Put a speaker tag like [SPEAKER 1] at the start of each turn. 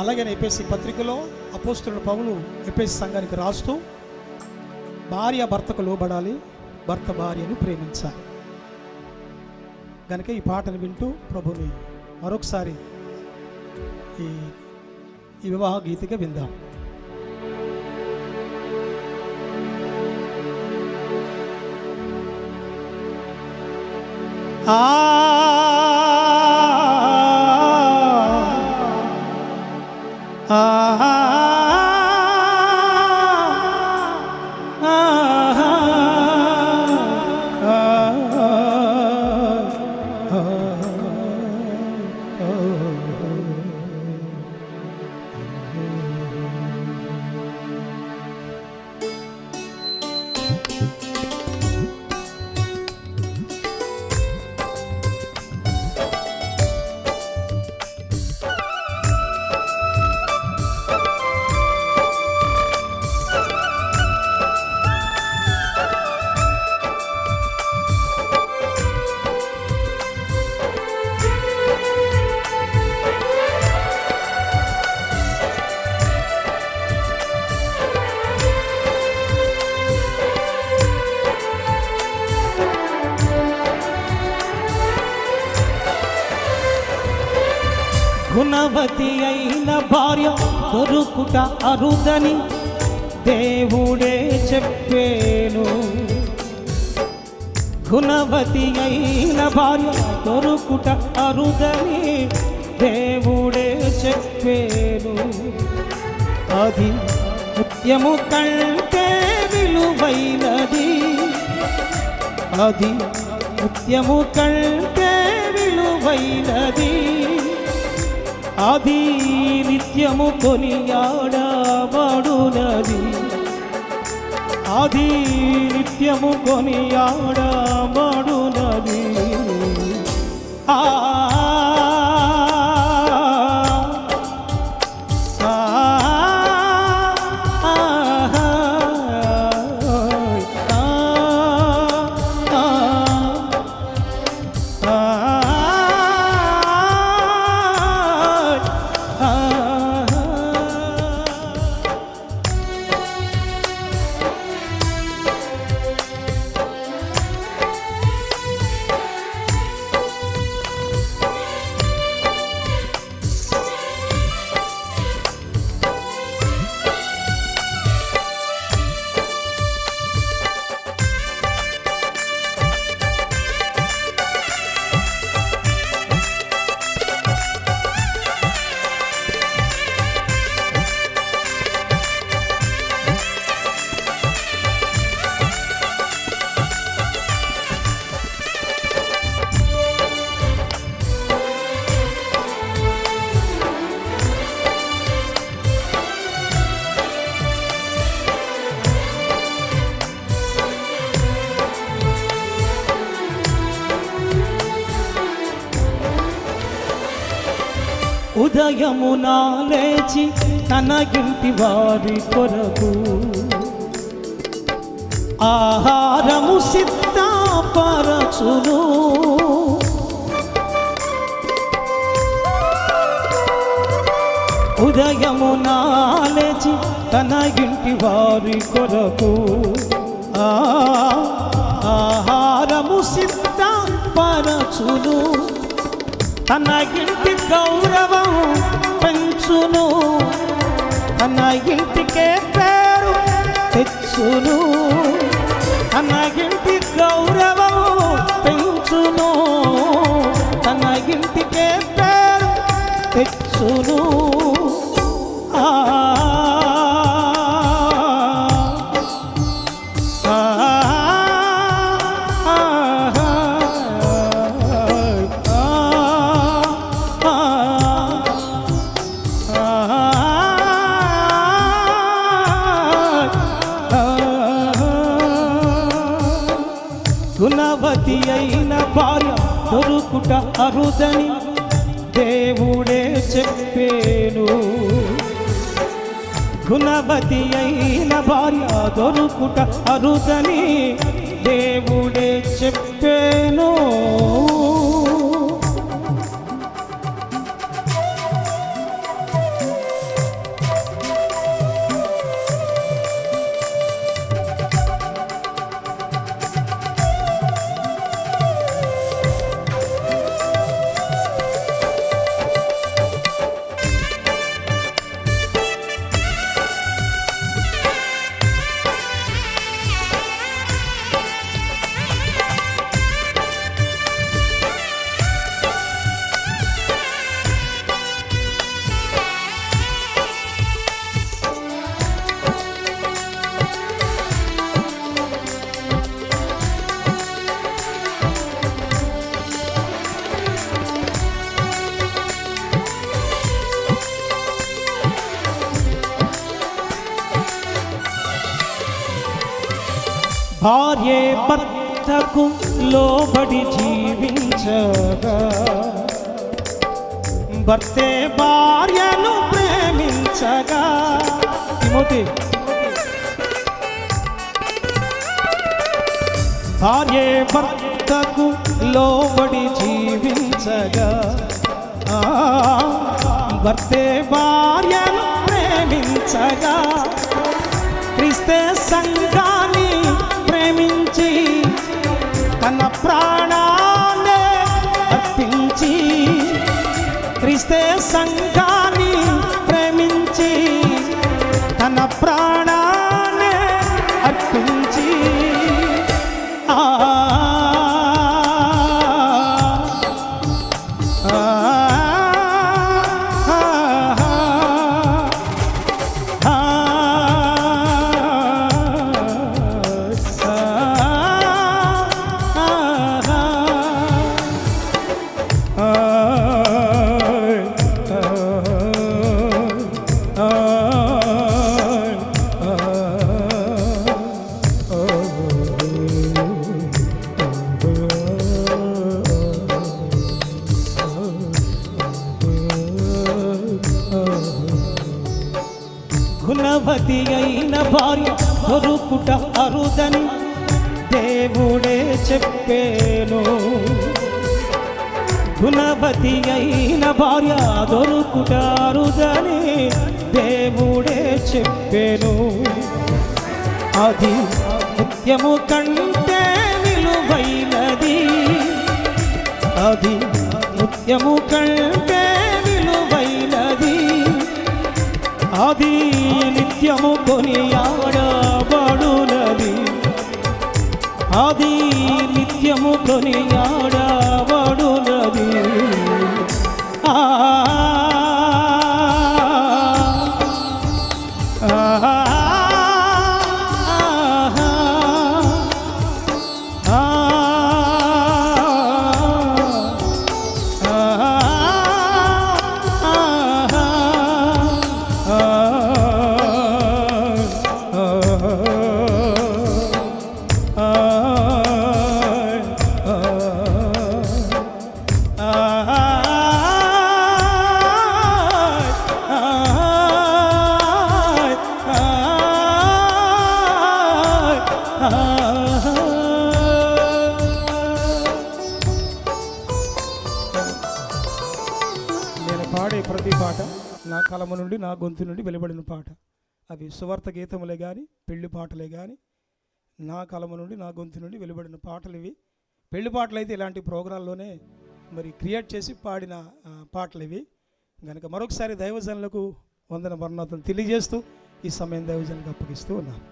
[SPEAKER 1] అలాగే ఎపిఎస్సి పత్రికలో అపోస్తుల పౌలు ఎపిఎస్సి సంఘానికి రాస్తూ భార్య భర్తకు లోబడాలి భర్త భార్యను ప్రేమించాలి. కనుక ఈ పాటను వింటూ ప్రభుని మరొకసారి ఈ ఈ వివాహ గీతిగా విందాం. ఆ గుణవతి అయిన భార్య దొరుకుట అరుదని దేవుడే చెప్పేను. గుణవతి అయిన భార్య దొరుకుట అరుదని దేవుడే చెప్పేను. అది ముత్యము కంటే విలువైనది. అది ముత్యము కంటే విలువైనది. అది నిత్యము కొనియాడబడునది. అది నిత్యము కొనియాడబడునది. ఆ ఉదయమున లేచి తన ఇంటి వారి కొరకు ఆహారము సిద్ధపరచును. ఉదయమున లేచి తన ఇంటి వారి కొరకు ఆహారము సిద్ధపరచును. తన ఇంటి గౌరవం పెంచును. తన ఇంటికే పేరు తెచ్చును. తన ఇంటి గౌరవం పెంచును. తన ఇంటికే పేరు తెచ్చును. దొరుకుట అరుదని దేవుడే చెప్పేను. గుణవతి అయిన భార్య దొరుకుట అరుదని దేవుడే చెప్పేను. భార్యే భర్తకు లోబడి జీవించగా భర్తే భార్యను ప్రేమించగా. తిమోతి. భార్యే భర్తకు లోబడి జీవించగా భర్తే భార్యను ప్రేమించగా. క్రిస్తే సంగ ప్రాణాన్ని అర్పించి క్రిస్తే సంఘాన్ని ప్రేమించి తన ప్రాణ సతి అయిన భార్య దొరుకుట అరుదని దేవుడే చెప్పేను. గుణవతి అయిన భార్య దొరుకుట అరుదని దేవుడే చెప్పేను. అది నిత్యము కంటే విలువైనది. అది నిత్యము కంటే విలువైనది. అది నిత్యము కొనియాడబడునది అది నిత్యము కొనియాడబడునది కలము నుండి నా గొంతు నుండి వెలువడిన పాట. అవి సువార్త గీతములే కానీ పెళ్ళి పాటలే కానీ నా కలము నుండి నా గొంతు నుండి వెలువడిన పాటలు ఇవి. పెళ్ళి పాటలు అయితే ఇలాంటి ప్రోగ్రాంలోనే మరి క్రియేట్ చేసి పాడిన పాటలు ఇవి. కనుక మరొకసారి దైవజనులకు వందన వర్ణాలను తెలియజేస్తూ ఈ సమయం దైవజనులకు అప్పగిస్తూ ఉన్నాను